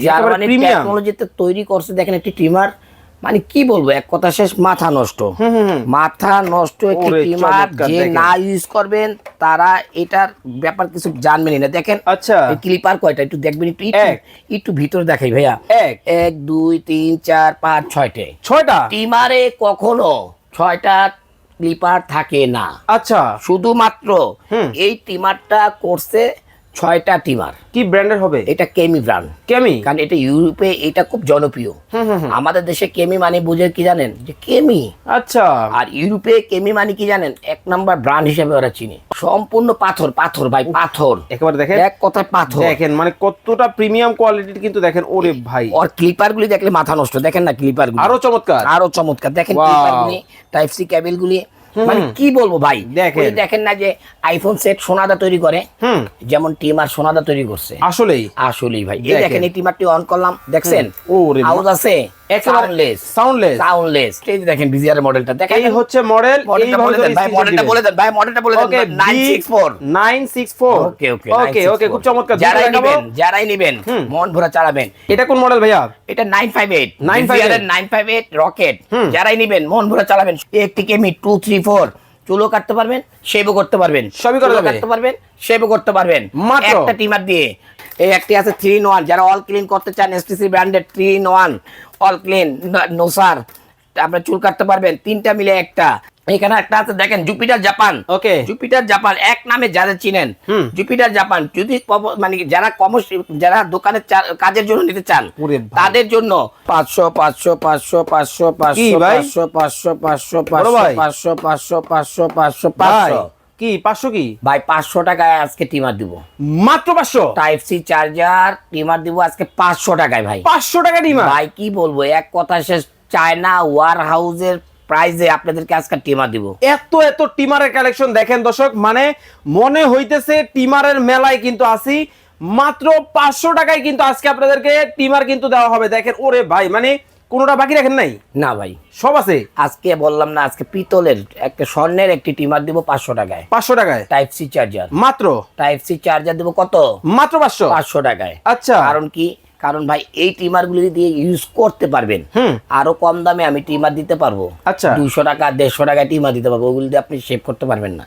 Germany টেকনোলজিতে তৈরি করছে দেখেন একটি ট্রিমার মানে কি বলব এক কথা শেষ মাথা নষ্ট। মাথা নষ্ট একটি ট্রিমার যে না ইউজ করবেন তারা এটার ব্যাপার কিছু জানবেনই না। দেখেন আচ্ছা। ক্লিপার কয়টা? একটু দেখবেন একটু একটু- ভিতরে দেখাই ভাইয়া। এক। এক দুই তিন চার পাঁচ ছয়টে। ছয়টা? টিমারে কখনো ছয়টা ক্লিপার থাকে না। আচ্ছা। শুধুমাত্র। এই টিমারটা করছে ছয়টা টিমার। কি ব্র্যান্ডের হবে? এটা কেমি ব্র্যান্ড। কেমি? কারণ এটা ইউরোপে এটা খুব জনপ্রিয়। আমাদের দেশে কেমি মানে বুঝে কি জানেন? যে কেমি। আচ্ছা। আর ইউরোপে কেমি মানে কি জানেন? এক নাম্বার ব্র্যান্ড হিসেবে ওরা চিনে। সম্পূর্ণ পাথর পাথর ভাই পাথর। একেবারে দেখেন। এক কথায় পাথর। দেখেন মানে কতটা প্রিমিয়াম কোয়ালিটির কিন্তু দেখেন ওরে ভাই। ওর ক্লিপার গুলি দেখলে মাথা নষ্ট। দেখেন না ক্লিপার গুলি আরও চমৎকার। আরও চমৎকার। দেখেন. ক্লিপার গুলি টাইপ সি কেবল গুলি মানে কি বলব ভাই? দেখেন। দেখেন না যে আইফোন সেট সোনাদা তৈরি করে যেমন টিমার সোনাদা তৈরি করছে। আসলেই। আসলেই ভাই। এই দেখেন। এই টিমারটি অন করলাম দেখছেন? ও আওয়াজ আছে? সাউন্ডলেস সাউন্ডলেস সাউন্ডলেস এই দেখেন বিজিআর মডেলটা দেখেন? এই হচ্ছে মডেল মডেলটা ভাই মডেলটা বলে দেন ভাই মডেলটা বলে দেন 964 964 ওকে ওকে ওকে ওকে খুব চমৎকার যারাই। নেবেন যারাই নেবেন মন ভরা চালাবেন। এটা কোন মডেল ভাইয়া? এটা 958 958 958 রকেট যারাই নেবেন মন ভরা চালাবেন। একটি কেমি 234 চুলো কাটতে পারবেন শেভও করতে পারবেন। সবই করা চুলও যাবে। কাটতে পারবেন শেভও করতে পারবেন। মাত্র। একটা টিমার দিয়ে। এই একটি আছে থ্রি ইন 1 যারা অল ক্লিন করতে চান এসটিসি ব্র্যান্ডের থ্রি ইন 1 অল ক্লিন নোসার আপনার চুল কাটতে পারবেন তিনটা মিলে একটা। এখানে একটা আছে দেখেন Jupiter Japan okay Jupiter Japan এক নামে যারা চিনেন। জুপিটার জাপান যদি মানে যারা কমার্স যারা দোকানে কাজের জন্য নিতে চান তাদের জন্য পাঁচশো পাঁচশো পাঁচশো পাঁচশো পাঁচশো পাঁচশো পাঁচশো পাঁচশো পাঁচশো পাঁচশো পাঁচশো পাঁচশো। পাঁচশো কি 500 কি? ভাই পাঁচশো টাকায় আজকে টিমার দিব। মাত্র 500 টাইপ সি চার্জার টিমার দিব আজকে পাঁচশো টাকায় ভাই। 500 টাকা ডিমা ভাই কি বলব এক কথা শেষ চায়না ওয়ার হাউসের প্রাইজে আপনাদেরকে আজকে টিমার দিব। এত এত টিমারের কালেকশন দেখেন দর্শক মানে মনে হইতেছে টিমারের মেলায় কিন্তু আসি মাত্র পাঁচশো টাকায় কিন্তু আজকে আপনাদেরকে টিমার কিন্তু দেওয়া হবে। দেখেন ওরে ভাই মানে কোনোটা বাকি রাখেন নাই? না ভাই। সব আছে? আজকে বললাম না আজকে পিতলের একটা স্বর্ণের একটি টিমার দিব পাঁচশো টাকায়। পাঁচশো টাকায়? টাইপ সি চার্জার মাত্র? টাইপ সি চার্জার দিব কত? মাত্র পাঁচশো? পাঁচশো টাকায়। আচ্ছা। কারণ কি? কারণ ভাই এই টিমার গুলি দিয়ে ইউজ করতে পারবেন আরও কম দামে আমি টিমার দিতে পারব। আচ্ছা। দুশো টাকা দেড়শো টাকায় টিমার দিতে পারব। ওগুলি দিয়ে আপনি শেভ করতে পারবেন না।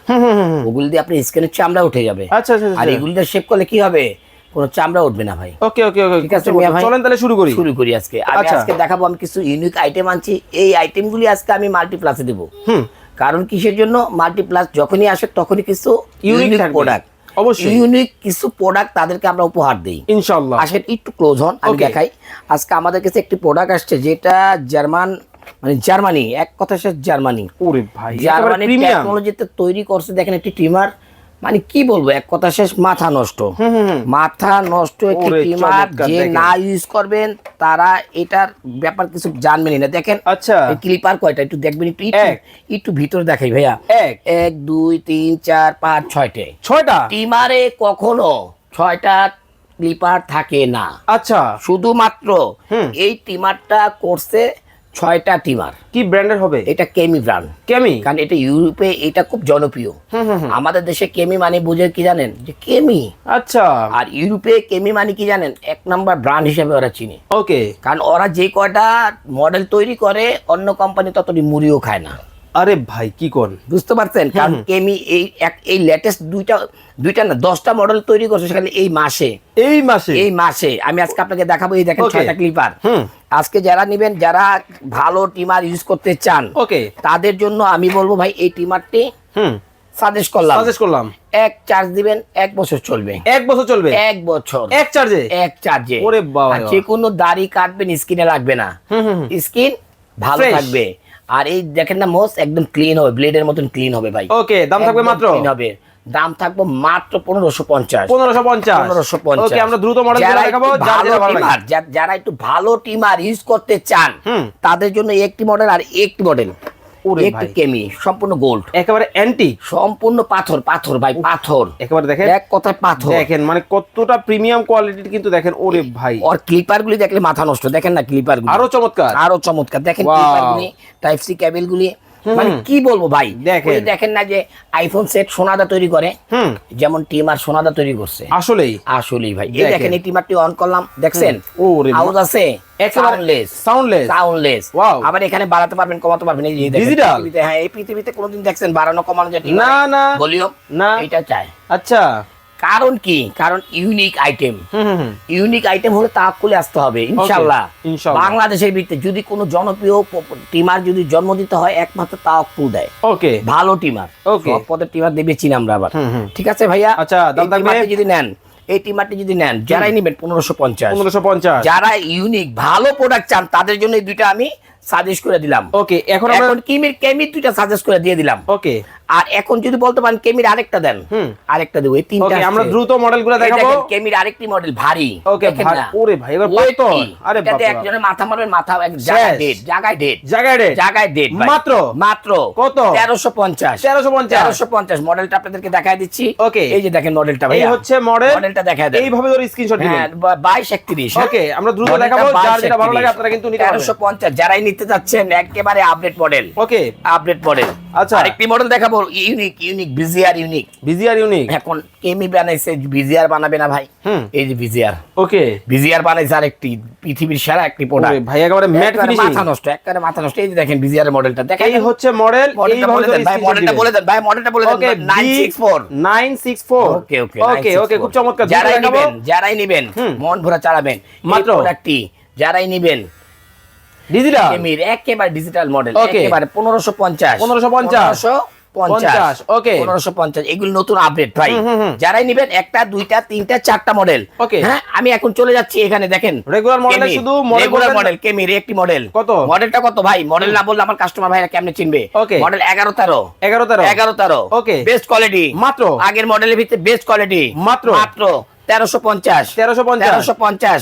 ওগুলি দিয়ে আপনি স্ক্রিনের চামড়া উঠে যাবে। আচ্ছা আচ্ছা আর এগুলি দিয়ে শেভ করলে কি হবে? কোনো চামড়া উঠবে না ভাই। ওকে ওকে ওকে ঠিক আছে। চলেন তাহলে শুরু করি। শুরু করি আজকে। আমি আচ্ছা। আজকে দেখাবো আমি কিছু ইউনিক আইটেম আনছি। এই আইটেমগুলি আজকে আমি মাল্টিপ্লাসে দেবো। হুম। কারণ কিসের জন্য? মাল্টিপ্লাস যখনই আসে তখনই কিছু ইউনিক প্রোডাক্ট অবশ্যই। ইউনিক কিছু প্রোডাক্ট তাদেরকে আমরা উপহার দিই। ইনশাআল্লাহ। আসেন একটু ক্লোজ হন আমি দেখাই। আজকে আমাদের কাছে একটি প্রোডাক্ট আসছে যেটা জার্মান মানে জার্মানি এক কথা শেষ জার্মানি। ওরে ভাই জার্মানি টেকনোলজিতে তৈরি করছে দেখেন একটি ট্রিমার মানে কি বলব এক কথা শেষ মাথা নষ্ট। মাথা নষ্ট একটি যে না ইউজ করবেন তারা এটার ব্যাপার কিছু জানবেনই না। দেখেন আচ্ছা। ক্লিপার কয়টা? একটু দেখবেন একটু একটু- এক। ভিতরে দেখাই ভাইয়া। এক। এক দুই তিন চার পাঁচ ছয়টে। ছয়টা? টিমারে কখনো ছয়টা ক্লিপার থাকে না। আচ্ছা। শুধুমাত্র এই টিমারটা করছে ছয়টা টিমার। কি ব্র্যান্ডের হবে? এটা কেমি ব্র্যান্ড। কেমি? কারণ এটা ইউরোপে এটা খুব জনপ্রিয়। আমাদের দেশে কেমি মানে বুঝে কি জানেন? যে কেমি। আচ্ছা। আর ইউরোপে কেমি মানে কি জানেন? এক নাম্বার ব্র্যান্ড হিসেবে ওরা চিনে। ওকে। কারণ ওরা যে কয়টা মডেল তৈরি করে অন্য কোম্পানি ততটি মুড়িও খায় না। আরে ভাই কি কোন? বুঝতে পারছেন? কারণ কেমি এই এক এই লেটেস্ট দুইটা দুইটা না দশটা মডেল তৈরি করছে সেখানে এই মাসে। এই মাসে? এই মাসে। আমি আজকে আপনাকে দেখাবো এই দেখেন ছয়টা ক্লিপার আজকে যারা নেবেন যারা ভালো টিমার ইউজ করতে চান ওকে। তাদের জন্য আমি বলব ভাই এই টিমারটি হুম। সাজেস্ট করলাম। সাজেস্ট করলাম। এক চার্জ দিবেন এক বছর চলবে। এক বছর চলবে? এক বছর। এক চার্জে এক চার্জে ওরে বাবা। আর যে কোনো দাড়ি কাটবেন স্কিনে লাগবে না। স্কিন ভালো থাকবে। আর এই দেখেন না মোস একদম ক্লিন হবে ব্লেডের মতন ক্লিন হবে ভাই। ওকে দাম থাকবে মাত্র? clean হবে। দাম থাকবে মাত্র পনেরোশো পঞ্চাশ। পনেরোশো পঞ্চাশ। পনেরোশো পঞ্চাশ। আমরা দ্রুত মডেল যারা একটু ভালো টিমার ইউজ করতে চান তাদের জন্য একটি মডেল আর একটি মডেল একটি কেমি সম্পূর্ণ গোল্ড একেবারে অ্যান্টি সম্পূর্ণ পাথর পাথর ভাই পাথর। একেবারে দেখেন। এক কথায় পাথর। দেখেন মানে কতটা প্রিমিয়াম কোয়ালিটির কিন্তু দেখেন ওরে ভাই। ক্লিপার গুলি দেখলে মাথা নষ্ট। দেখেন না ক্লিপার গুলি। আরও চমৎকার। আরও চমৎকার। দেখেন. ক্লিপার গুলি টাইপ সি কেবল গুলি মানে কি বলব ভাই? দেখেন। দেখেন না যে আইফোন সেট সোনাদা তৈরি করে যেমন টিমার সোনাদা তৈরি করছে। আসলেই। আসলেই ভাই। এই দেখেন। এই টিমারটি অন করলাম দেখছেন? আওয়াজ আছে? Soundless soundless soundless. আবার এখানে বাড়াতে পারবেন কমাতে পারবেন এই? পৃথিবীতে হ্যাঁ এই পৃথিবীতে কোনোদিন দেখছেন বাড়ানো কমানো যেটি না, না। বলিও না। এটা চাই। আচ্ছা। কারণ কি? কারণ ইউনিক আইটেম ইউনিক আইটেম হলে তাকুলে আসতে হবে ইনশাল্লাহ। বাংলাদেশের ভিত্তিতে যদি কোনো জনপ্রিয় টিমার যদি জন্ম দিতে হয় একমাত্র তাওয়াক্কুল দেয়। ওকে ভালো টিমার। ওকে সব পদের টিমার দেবে চিনি আমরা আবার। ঠিক আছে ভাইয়া? আচ্ছা, দাম? যদি নেন এই টিমারটি যদি নেন যারাই নেবেন পনেরোশো পঞ্চাশ। পনেরোশো পঞ্চাশ। যারা ইউনিক ভালো প্রোডাক্ট চান তাদের জন্য এই দুইটা আমি সাজেস্ট করে দিলাম। ওকে এখন এখন কিমির কেমির দুইটা সাজেস্ট করে দিয়ে দিলাম। ওকে আর এখন যদি বলতে পারেন কেমির আরেকটা দেন। হুম। আরেকটা দেবো এই তিনটা ওকে আমরা দ্রুত মডেলগুলো দেখাবো। কেমির আরেকটি মডেল ভারী। ওকে? ওরে ভাই এবার পাতল আরে বাবা একজনের মাথা মারবেন মাথা এক জায়গায়। ডেট জায়গায় ডেট জায়গায় রে জায়গায় ডেট মাত্র? মাত্র। কত? তেরোশো পঞ্চাশ। 1350 তেরোশো পঞ্চাশ। মডেলটা আপনাদেরকে দেখাই দিচ্ছি। ওকে এই যে দেখেন মডেলটা ভাই এই হচ্ছে মডেল মডেলটা দেখায় দেন। এইভাবে ধরে স্ক্রিনশট দিবেন। হ্যাঁ বা- বাইশ একত্রিশ ওকে আমরা দ্রুত দেখাবো। যার যেটা ভালো লাগে আপনারা কিন্তু নিতে পারবেন। পঞ্চাশ যারাই নিতে চাচ্ছেন একেবারে update model okay update model আচ্ছা। আরেকটি মডেল দেখাবো unique unique BGR unique BGR unique এখন কেমি বানাইছে বিজিআর বানাবে না ভাই। এই যে বিজিআর ওকে বিজিআর বানাইছে আরেকটি পৃথিবীর সেরা একটি প্রোডাক্ট ভাই একেবারে ম্যাট ফিনিশিং মাথা নষ্ট একবারে মাথা নষ্ট। এই যে দেখেন বিজিআর মডেলটা দেখেন। এই হচ্ছে মডেল দেন ভাই মডেলটা বলে দেন ভাই মডেলটা বলে ওকে দেন 964 964 ওকে ওকে ওকে ওকে খুব চমৎকার। যারাই। নেবেন যারাই নেবেন। মন ভরা চালাবেন। মাত্র। মাত্র প্রোডাক্টটি যারাই নেবেন ডিজিটাল কেমির একেবারে ডিজিটাল মডেল একেবারে 1550 1550 পঞ্চাশ। okay. পনেরোশো পঞ্চাশ এগুলো নতুন আপডেট ভাই। যারাই নিবেন একটা দুইটা তিনটা চারটা মডেল. হ্যাঁ আমি এখন চলে যাচ্ছি এখানে দেখেন। Model এ শুধু রেগুলার মডেল কেমির একটি মডেল কত? মডেলটা কত ভাই? মডেল না বললে আমার কাস্টমার ভাইরা কেমনে চিনবে? Okay. মডেল এগারো তেরো। 11 13 এগারো তেরো। ওকে বেস্ট কোয়ালিটি মাত্র? আগের মডেলের ভিতরে বেস্ট কোয়ালিটি মাত্র? মাত্র। তেরোশো পঞ্চাশ। 1350 তেরোশো পঞ্চাশ।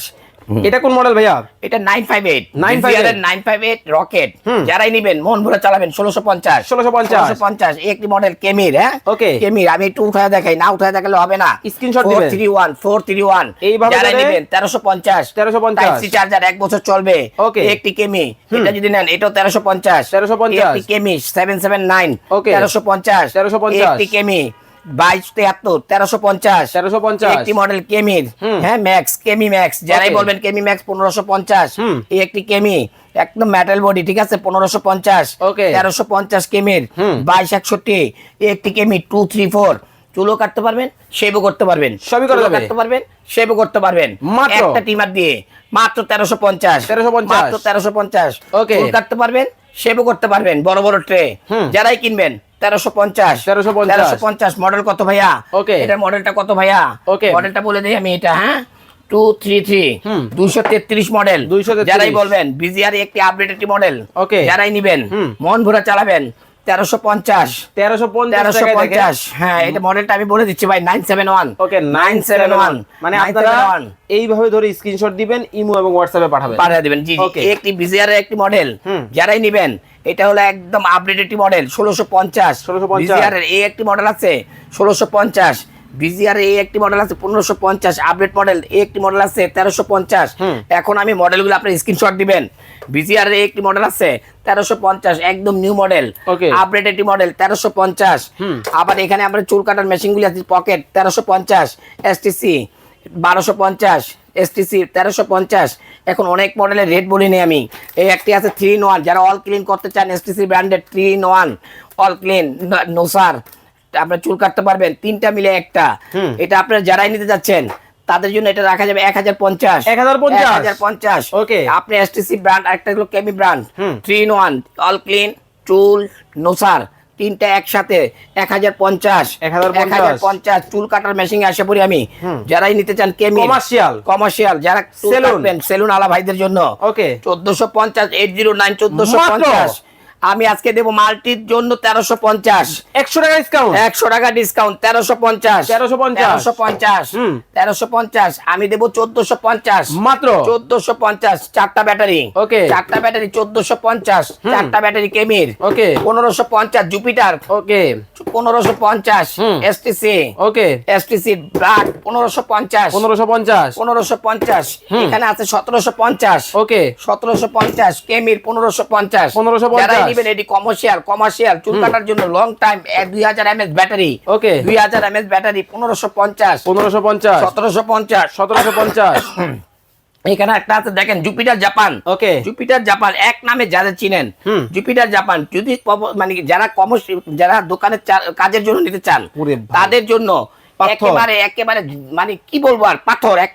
এটা কোন মডেল ভাইয়া? এটা nine five eight 958 nine five eight rocket. যারাই নিবেন মন ভরে চালাবেন ষোলোশো পঞ্চাশ। 1650 পঞ্চাশ। একটি মডেল কেমির হ্যাঁ? Okay. কেমির আমি একটু উঠায় দেখাই না উঠায় দেখালে হবে না। ফোর দিবেন। Three one four three one এইভাবে যারাই নিবেন তেরোশো পঞ্চাশ। 1350 চার্জার এক বছর চলবে। Okay. একটি কেমি এটা যদি নেন এটাও তেরোশো পঞ্চাশ। 1350 একটি কেমি সেভেন সেভেন নাইন Okay. তেরোশো পঞ্চাশ। 1350 একটি কেমি বাইশ তিয়াত্তর তেরোশো পঞ্চাশ। 1350 একটি মডেল কেমির হ্যাঁ ম্যাক্স কেমি ম্যাক্স যারাই বলবেন কেমি ম্যাক্স পনেরোশো পঞ্চাশ। এই একটি কেমি একদম মেটাল বডি ঠিক আছে? পনেরোশো পঞ্চাশ Okay. তেরোশো পঞ্চাশ কেমির বাইশ একষট্টি একটি কেমি টু থ্রি ফোর চুলো কাটতে পারবেন শেভও করতে পারবেন। সবই চুলও। কাটতে পারবেন শেভও করতে পারবেন। মাত্র? একটা টিমার দিয়ে মাত্র তেরোশো পঞ্চাশ। 1350 মাত্র তেরোশো পঞ্চাশ. চুল কাটতে পারবেন শেভও করতে পারবেন বড় বড় ট্রে। যারাই কিনবেন তেরোশো পঞ্চাশ। তেরোশো তেরোশো পঞ্চাশ মডেল কত ভাইয়া? Okay. এটার মডেলটা কত ভাইয়া? Okay. মডেলটা বলে দিই আমি এটা হ্যাঁ? Two three three hmm. দুইশো তেত্রিশ মডেল দুইশো যারাই বলবেন বিজিআর একটি আপডেট একটি মডেল ওকে যারাই নিবেন। মন ভরে চালাবেন। তেরোশো পঞ্চাশ। 1350 তেরোশো পঞ্চাশ। হ্যাঁ এটা মডেলটা আমি বলে দিচ্ছি ভাই nine seven one. Okay nine seven one. মানে আপনারা এইভাবে ধরে স্ক্রিনশট দিবেন ইমো এবং হোয়াটসঅ্যাপে পাঠাবেন। পাঠিয়ে দেবেন জি জি। Okay. এই একটি বিজিআর একটি মডেল। যারাই নিবেন এটা হলো একদম আপডেট একটি মডেল ষোলোশো পঞ্চাশ। 1650 বিজিআর এর এই একটি মডেল আছে ষোলোশো পঞ্চাশ। বিজিআর এই একটি মডেল আছে পনেরোশো পঞ্চাশ। আপডেট মডেল এই একটি মডেল আছে তেরোশো পঞ্চাশ। এখন আমি মডেলগুলো আপনার স্ক্রিনশট দিবেন। বিজিআর এই একটি মডেল আছে তেরোশো পঞ্চাশ একদম নিউ মডেল. আপডেট একটি মডেল তেরোশো পঞ্চাশ। আবার এখানে আমরা চুল কাটার মেশিনগুলি আছে পকেট তেরোশো পঞ্চাশ এসটিসি বারোশো পঞ্চাশ এসটিসি তেরোশো পঞ্চাশ এখন অনেক মডেলের রেট বলিনি আমি এই একটি আছে থ্রি ইন ওয়ান যারা অল ক্লিন করতে চান এসটিসি ব্র্যান্ডের three in one all clean নোসার আপনার চুল কাটতে পারবেন তিনটা মিলে একটা। এটা আপনারা যারাই নিতে যাচ্ছেন তাদের জন্য এটা রাখা যাবে এক হাজার পঞ্চাশ। 1050 হাজার পঞ্চাশ? Okay. আপনি এসটিসি ব্র্যান্ড একটা হলো Kemei brand. Three in one all clean চুল নোসার তিনটা একসাথে এক হাজার পঞ্চাশ। 1050 পঞ্চাশ। চুল কাটার মেশিন আসে পড়ি আমি। যারাই নিতে চান কেমি Commercial। কমার্শিয়াল যারা সেলুন সেলুন আলা ভাইদের জন্য। ওকে। চোদ্দশো পঞ্চাশ এইট জিরো নাইন চোদ্দশো? পঞ্চাশ। আমি আজকে দেবো মাল্টির জন্য তেরোশো পঞ্চাশ। একশো টাকা ডিসকাউন্ট একশো টাকা ডিসকাউন্ট তেরোশো পঞ্চাশ। 1350 তেরোশো পঞ্চাশ। হুম। তেরোশো পঞ্চাশ। আমি দেবো চোদ্দশো পঞ্চাশ। মাত্র? চোদ্দশো পঞ্চাশ। চারটা ব্যাটারি। ওকে। চারটা ব্যাটারি চোদ্দশো পঞ্চাশ। চারটা ব্যাটারি কেমির। ওকে। পনেরোশো পঞ্চাশ জুপিটার। ওকে। পনেরোশো পঞ্চাশ। এসটিসি ওকে। এসটিসি ব্রাক পনেরোশো পঞ্চাশ। পনেরোশো পঞ্চাশ। পনেরোশো পঞ্চাশ। এখানে আছে সতেরোশো পঞ্চাশ। ওকে। সতেরোশো পঞ্চাশ কেমির পনেরোশো পঞ্চাশ। 1550 যারাই নিবেন এটি কমার্শিয়াল কমার্শিয়াল চুল কাটার জন্য লং টাইম দুই হাজার এমএস ব্যাটারি ওকে দুই হাজার এমএস ব্যাটারি পঞ্চাশ। পনেরোশো পঞ্চাশ। সতেরোশো পঞ্চাশ। সতেরোশো পঞ্চাশ। এখানে একটা আছে দেখেন Jupiter Japan okay Jupiter Japan এক নামে যারা চিনেন জুপিটার জাপান যদি মানে যারা কমার্স যারা দোকানে চা- কাজের জন্য নিতে চান তাদের জন্য একেবারে একেবারে মানে কি বলব আর পাথর এক।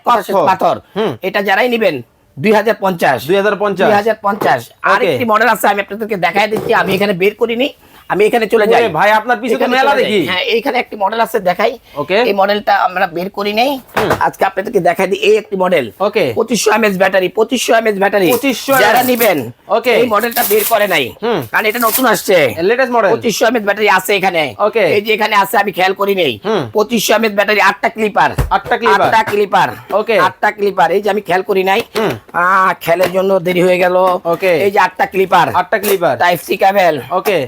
পাথর। এটা যারাই নিবেন দুই হাজার পঞ্চাশ। দুই হাজার পঞ্চাশ। দুই হাজার পঞ্চাশ। আরেকটি মডেল আছে আমি আপনাদেরকে দেখাই দিচ্ছি আমি এখানে বের করিনি। আমি এখানে চলে যাই ভাই, আপনার পিছে তো মেলা দেখি। হ্যাঁ এইখানে একটি মডেল আছে দেখাই ওকে। এই মডেলটা আমরা বের করি নেই আজকে আপনাদেরকে দেখাই দিই এই একটি মডেল ওকে। পঁচিশশো এমএস ব্যাটারি পঁচিশশো এমএস ব্যাটারি 2500 যারা নিবেন ওকে। এই মডেলটা বের করে নাই। কারণ এটা নতুন আসছে লেটেস্ট মডেল পঁচিশশো এমএস ব্যাটারি আছে এখানে ওকে। এই যে এখানে আছে আমি খেয়াল করি নাই হুম। পঁচিশশো এমএস ব্যাটারি আটটা ক্লিপার আটটা clipper। আটটা ক্লিপার ওকে। আটটা ক্লিপার এই যে আমি খেয়াল করি নাই। আহ, খেলের জন্য দেরি হয়ে গেল ওকে। এই যে আটটা ক্লিপার আটটা clipper type C cable okay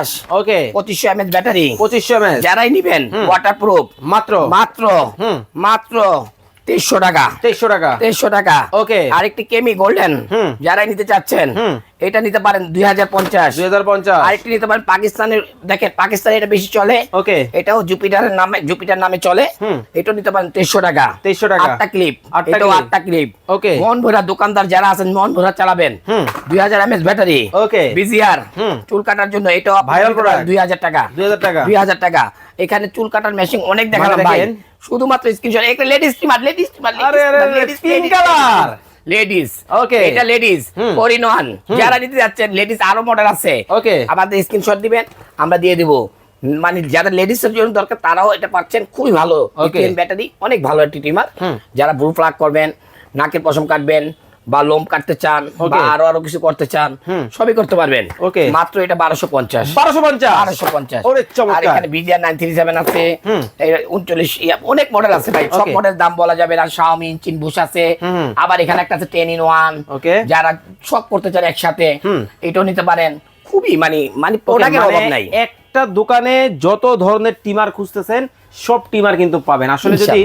brush okay পঁচিশশো এমএস ব্যাটারি পঁচিশশো এমএস যারাই নিবেন ওয়াটারপ্রুফ মাত্র? মাত্র? হম। মাত্র তেইশশো টাকা। তেইশশো টাকা। তেইশশো টাকা। ওকে। আরেকটি কেমি গোল্ডেন হুম। যারাই নিতে চাচ্ছেন হুম। এটা নিতে পারেন দুই হাজার পঞ্চাশ। দুই হাজার পঞ্চাশ। আরেকটি নিতে পারেন পাকিস্তানের দেখেন পাকিস্তানে এটা বেশি চলে। ওকে। এটাও জুপিটারের নামে জুপিটার নামে চলে। এটাও নিতে পারেন তেইশশো টাকা। 2300 টাকা। আটটা ক্লিপ। আটটা এটাও আটটা ক্লিপ। ওকে। মন ভরা দোকানদার যারা আছেন মন ভরা চালাবেন। দুই হাজার এমএস ব্যাটারি। ওকে। বিজিআর। চুল কাটার জন্য এটাও Viral product। দুই হাজার টাকা। দুই হাজার টাকা। দুই হাজার টাকা। এখানে চুল কাটার মেশিন অনেক দেখালাম মানে ভাই শুধুমাত্র স্ক্রিনশট একটা ladies steamer ladies steamer pink color। Ladies okay এটা লেডিস ফোর ইন ওয়ান যারা নিতে যাচ্ছেন লেডিস আরও মডেল আছে। ওকে আমাদের স্ক্রিনশট দিবেন আমরা দিয়ে দিব। মানে যারা লেডিস এর জন্য দরকার তারাও এটা পাচ্ছেন। খুবই ভালো। ওকে ব্যাটারি অনেক ভালো একটি টিমার হুম। যারা ব্রু প্লাগ করবেন নাকের পশম কাটবেন বা লোম কাটতে চান বা আরও আরও কিছু করতে চান। সবই করতে পারবেন। ওকে মাত্র এটা বারোশো পঞ্চাশ। বারোশো পঞ্চাশ? বারোশো পঞ্চাশ। ওরে আর এখানে বিজিআর নাইন থ্রি সেভেন আছে উনচল্লিশ অনেক মডেল আছে ভাই। সব মডেল দাম বলা যাবে না। শাওমি চিন বুশ আছে। আবার এখানে একটা আছে টেন ইন ওয়ান. যারা সব করতে চান একসাথে এটাও নিতে পারেন। খুবই মানে মানে প্রোডাক্টের মানে অভাব নাই। একটা দোকানে যত ধরনের টিমার খুঁজতেছেন সব টিমার কিন্তু পাবেন। আসলে যদি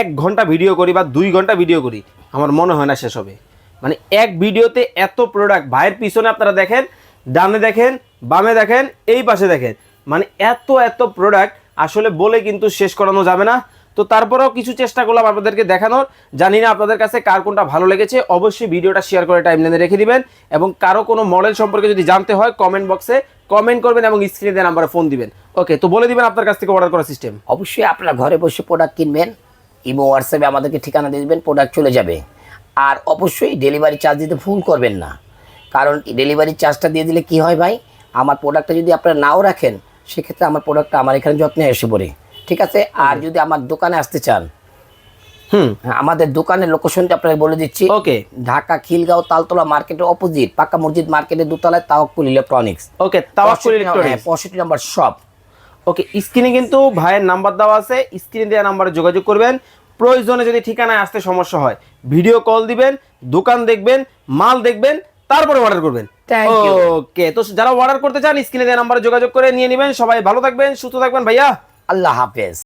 এক ঘণ্টা ভিডিও করি বা দুই ঘণ্টা ভিডিও করি আমার মনে হয় না শেষ হবে। মানে এক ভিডিওতে এত প্রোডাক্ট ভাইয়ের পিছনে আপনারা দেখেন, ডানে দেখেন, বামে দেখেন, এই পাশে দেখেন। মানে এত এত প্রোডাক্ট আসলে বলে কিন্তু শেষ করানো যাবে না। তো তারপরেও কিছু চেষ্টা করলাম আপনাদেরকে দেখানোর। জানি না আপনাদের কাছে কার কোনটা ভালো লেগেছে। অবশ্যই ভিডিওটা শেয়ার করে টাইমলাইনে রেখে দিবেন এবং কারও কোনো মডেল সম্পর্কে যদি জানতে হয় কমেন্ট বক্সে কমেন্ট করবেন এবং স্ক্রিনে দেওয়া নাম্বারে ফোন দিবেন। ওকে তো বলে দিবেন আপনার কাছ থেকে অর্ডার করার সিস্টেম অবশ্যই আপনারা ঘরে বসে প্রোডাক্ট কিনবেন ইমো হোয়াটসঅ্যাপে আমাদেরকে ঠিকানা দিয়ে দেবেন প্রোডাক্ট চলে যাবে। আর অবশ্যই ডেলিভারি চার্জ দিতে ভুল করবেন না। কারণ ডেলিভারি চার্জটা দিয়ে দিলে কি হয় ভাই? আমার প্রোডাক্টটা যদি আপনারা নাও রাখেন সেক্ষেত্রে আমার প্রোডাক্টটা আমার এখানে যত্নে এসে পড়ে। ঠিক আছে? আর যদি আমার দোকানে আসতে চান হুম। হ্যাঁ, আমাদের দোকানের লোকেশনটা আপনাকে বলে দিচ্ছি। ওকে। ঢাকা খিলগাঁও তালতলা মার্কেটের অপোজিট পাকা মসজিদ মার্কেটের দোতলায় তাওয়াক্কুল ইলেকট্রনিক্স ওকে তাওয়াক্কুল ইলেকট্রনিক্স পঁয়ষট্টি নম্বর শপ ওকে স্ক্রিনে কিন্তু ভাইয়ের নাম্বার দেওয়া আছে স্ক্রিনে দেওয়া নাম্বারে যোগাযোগ করবেন। প্রয়োজনে যদি ঠিকানায় আসতে সমস্যা হয় ভিডিও কল দিবেন দোকান দেখবেন মাল দেখবেন তারপরে অর্ডার করবেন. ওকে তো যারা অর্ডার করতে চান স্ক্রিনে দেওয়া নাম্বারে যোগাযোগ করে নিয়ে নেবেন। সবাই ভালো থাকবেন সুস্থ থাকবেন ভাইয়া। আল্লাহ হাফেজ।